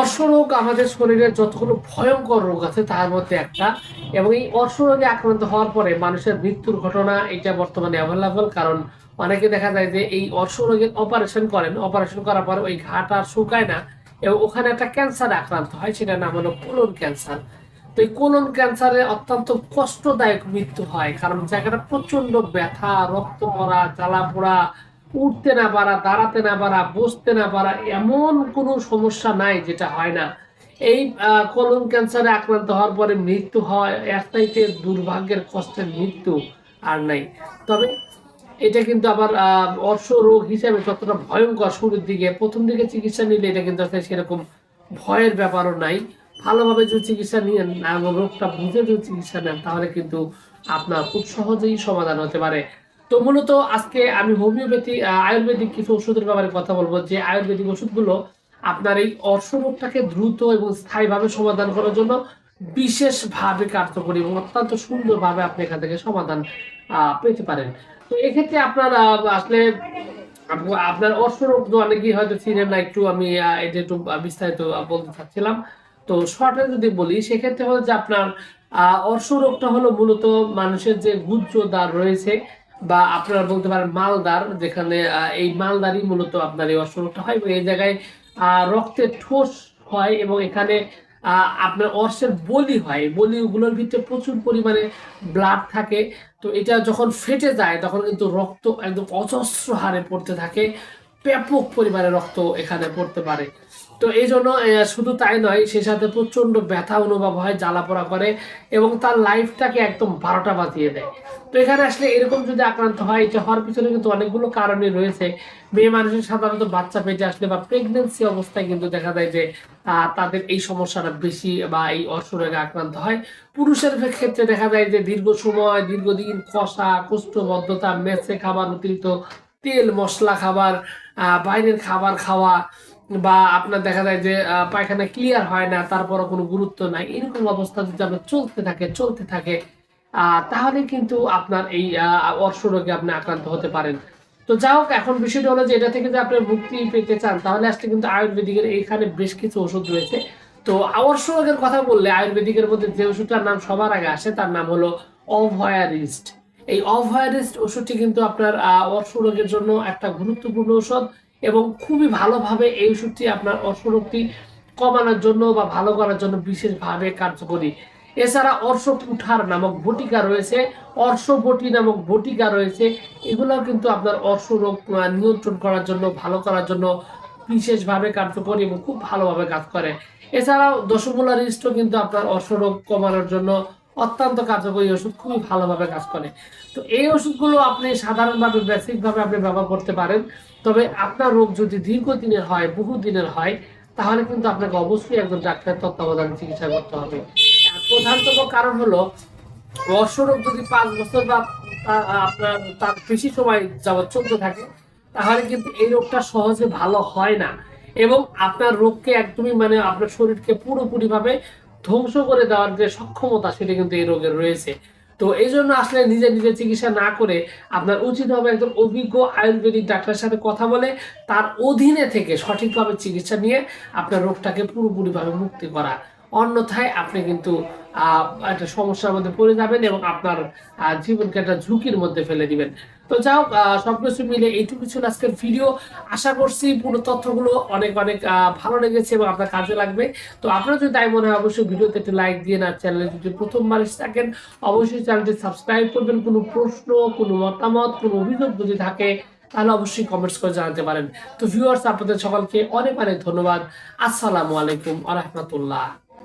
অর্শরোগ আমাদের শরীরে যতগুলো ভয়ঙ্কর রোগ আছে, তার মধ্যে একটা। এবং এই অর্শরোগে আক্রান্ত হওয়ার পরে মানুষের মৃত্যুর ঘটনা এটা বর্তমানে অ্যাভেলেবল কারণ অনেকে দেখা যায় যে এই অর্শরোগের অপারেশন করেন। অপারেশন করার পরে ওই ঘাট আর শুকায় না, এবং ওখানে একটা ক্যান্সার আক্রান্ত হয়, সেটার নাম হলো কোলন ক্যান্সার তো এই কোলন ক্যান্সারে অত্যন্ত কষ্টদায়ক মৃত্যু হয়, কারণ জায়গাটা প্রচণ্ড ব্যথা, রক্ত পড়া, জ্বালা পোড়া উঠতে না পারা, দাঁড়াতে না পারা, বসতে না পারা, এমন কোনো সমস্যা নাই যেটা হয় না। এই কোলন ক্যান্সারে আক্রান্ত হওয়ার পরে মৃত্যু হয়, এর চাইতে দুর্ভাগ্যের কষ্টের মৃত্যু আর নাই। তবে এটা কিন্তু আবার অর্শ রোগ হিসাবে যতটা ভয়ঙ্কর শুরুর দিকে, প্রথম দিকে চিকিৎসা নিলে এটা কিন্তু আসলে সেরকম ভয়ের ব্যাপারও নাই। ভালোভাবে যদি চিকিৎসা নিয়েন রোগটা বুঝে যদি চিকিৎসা নেন, তাহলে কিন্তু আপনার খুব সহজেই সমাধান হতে পারে। তো মূলত আজকে আমি হোমিওপ্যাথি আয়ুর্বেদিক কিছু ওষুধের ব্যাপারে কথা বলব। যে আয়ুর্বেদিক ওষুধগুলো আপনার এই অর্শরোগটাকে দ্রুত এবং স্থায়ীভাবে সমাধান করার জন্য বিশেষভাবে কার্যকরী এবং অত্যন্ত সুন্দরভাবে আপনি এখান থেকে সমাধান পেতে পারেন। তো এক্ষেত্রে আপনার আসলে আপনার অর্শরোগ অনেকেই হয়তো চিনেন না, একটু আমি এটা একটু বিস্তারিত বলতে চাচ্ছিলাম। তো শর্টে যদি বলি, সেক্ষেত্রে হলো যে আপনার অর্শরোগটা হলো মূলত মানুষের যে গুজ্জদার রয়েছে বা আপনারা বলতে পারেন মালদার, যেখানে এই মালদারই মূলত আপনার এই অর্শরোগটা হয়, এবং এই জায়গায় রক্তের ঠোস হয় এবং এখানে আপনার অর্শের বলি হয়। বলিগুলোর ভিতরে প্রচুর পরিমাণে ব্লাড থাকে। তো এটা যখন ফেটে যায়, তখন কিন্তু রক্ত একদম অজস্র হারে পড়তে থাকে। ব্যাপক পরিমাণে রক্ত এখানে পড়তে পারে। তো এই জন্য শুধু তাই নয় সে সাথে প্রচণ্ড ব্যথা অনুভব হয় জ্বালাপোড়া করে এবং তার লাইফটাকে একদম বারোটা বাজিয়ে দেয়। তো এখানে আসলে এরকম যদি আক্রান্ত হয়, এটা হওয়ার পিছনে কিন্তু অনেকগুলো কারণই রয়েছে। মেয়ে মানুষের সাধারণত বাচ্চা পেটে আসলে বা প্রেগনেন্সি অবস্থায় কিন্তু দেখা যায় যে তাদের এই সমস্যাটা বেশি বা এই অর্শরোগে আক্রান্ত হয়। পুরুষের ক্ষেত্রে দেখা যায় যে দীর্ঘ সময়, দীর্ঘদিন কষা কোষ্ঠবদ্ধতা মেসে খাবার অতিরিক্ত তেল, মশলা খাবার বাইরের খাবার খাওয়া বা আপনার দেখা যায় যে পায়খানা ক্লিয়ার হয় না, তারপরও কোনো গুরুত্ব নাই, এরকম অবস্থা যদি আপনার চলতে থাকে চলতে থাকে তাহলে কিন্তু আপনার এই অর্শ রোগে আপনি আক্রান্ত হতে পারেন। তো যা হোক, এখন বিষয়টা হলো যে, এটা থেকে যে আপনি মুক্তি পেতে চান, তাহলে আসলে কিন্তু আয়ুর্বেদিকের এইখানে বেশ কিছু ওষুধ রয়েছে। তো অর্শ রোগের কথা বললে, আয়ুর্বেদিকের মধ্যে যে ওষুধটার নাম সবার আগে আসে, তার নাম হলো অভয়ারিস্ট এই অভয়ারিস্ট ওষুধটি কিন্তু আপনার অর্শ রোগের জন্য একটা গুরুত্বপূর্ণ ওষুধ। এবং খুবই ভালোভাবে এই ওষুধটি আপনার অর্শ রোগটি কমানোর জন্য বা ভালো করার জন্য বিশেষভাবে কার্যকরী। এছাড়া অর্শ কুঠার নামক বটিকা রয়েছে অর্শ বটি নামক বটিকা রয়েছে, এগুলোও কিন্তু আপনার অর্শ রোগ নিয়ন্ত্রণ করার জন্য, ভালো করার জন্য বিশেষভাবে কার্যকরী এবং খুব ভালোভাবে কাজ করে। এছাড়াও দশমূলা রিস্টও কিন্তু আপনার অর্শ রোগ কমানোর জন্য অত্যন্ত কার্যকরী ওষুধ, খুবই ভালোভাবে কাজ করে। তো এই ওষুধগুলো আপনি সাধারণভাবে, বেসিকভাবে আপনি ব্যবহার করতে পারেন। তবে আপনার রোগ যদি দীর্ঘদিনের হয় বহু দিনের হয়, তাহলে কিন্তু আপনাকে অবশ্যই একজন ডাক্তারের তত্ত্বাবধানে চিকিৎসা করতে হবে। প্রধানতম কারণ হলো অর্শরোগ যদি পাঁচ বছর বা আপনার, তার বেশি সময় যাবৎ চলতে থাকে, তাহলে কিন্তু এই রোগটা সহজে ভালো হয় না। এবং আপনার রোগকে একদমই মানে আপনার শরীরকে পুরোপুরি ভাবে ধ্বংস করে দেওয়ার যে সক্ষমতা সেটা কিন্তু এই রোগের রয়েছে। তো এই জন্য আসলে নিজে নিজে চিকিৎসা না করে আপনার উচিত হবে একজন অভিজ্ঞ আয়ুর্বেদিক ডাক্তারের সাথে কথা বলে তার অধীনে থেকে সঠিকভাবে চিকিৎসা নিয়ে আপনার রোগটাকে পুরোপুরিভাবে মুক্তি করা। অন্যথায় আপনি কিন্তু একটা সমস্যার মধ্যে পড়ে যাবেন এবং আপনার জীবনকে একটা ঝুঁকির মধ্যে ফেলে দিবেন। তো আহ, সবকিছু মিলে এইটুকু ছিল আজকের ভিডিও আশা করছি পুরো তথ্যগুলো অনেক অনেক ভালো লেগেছে এবং আপনার কাজে লাগবে। তো আপনার যদি তাই মনে হয় অবশ্যই ভিডিওতে একটি লাইক দিয়ে না চ্যানেলে যদি প্রথমবার এসে থাকেন অবশ্যই চ্যানেলটি সাবস্ক্রাইব করবেন। কোনো প্রশ্ন কোনো মতামত কোনো অভিযোগ যদি থাকে তাহলে অবশ্যই কমেন্টস করে জানাতে পারেন। তো ভিউয়ার্স আপনাদের সকলকে অনেক অনেক ধন্যবাদ। আসসালামু আলাইকুম আ রহমতুল্লাহ।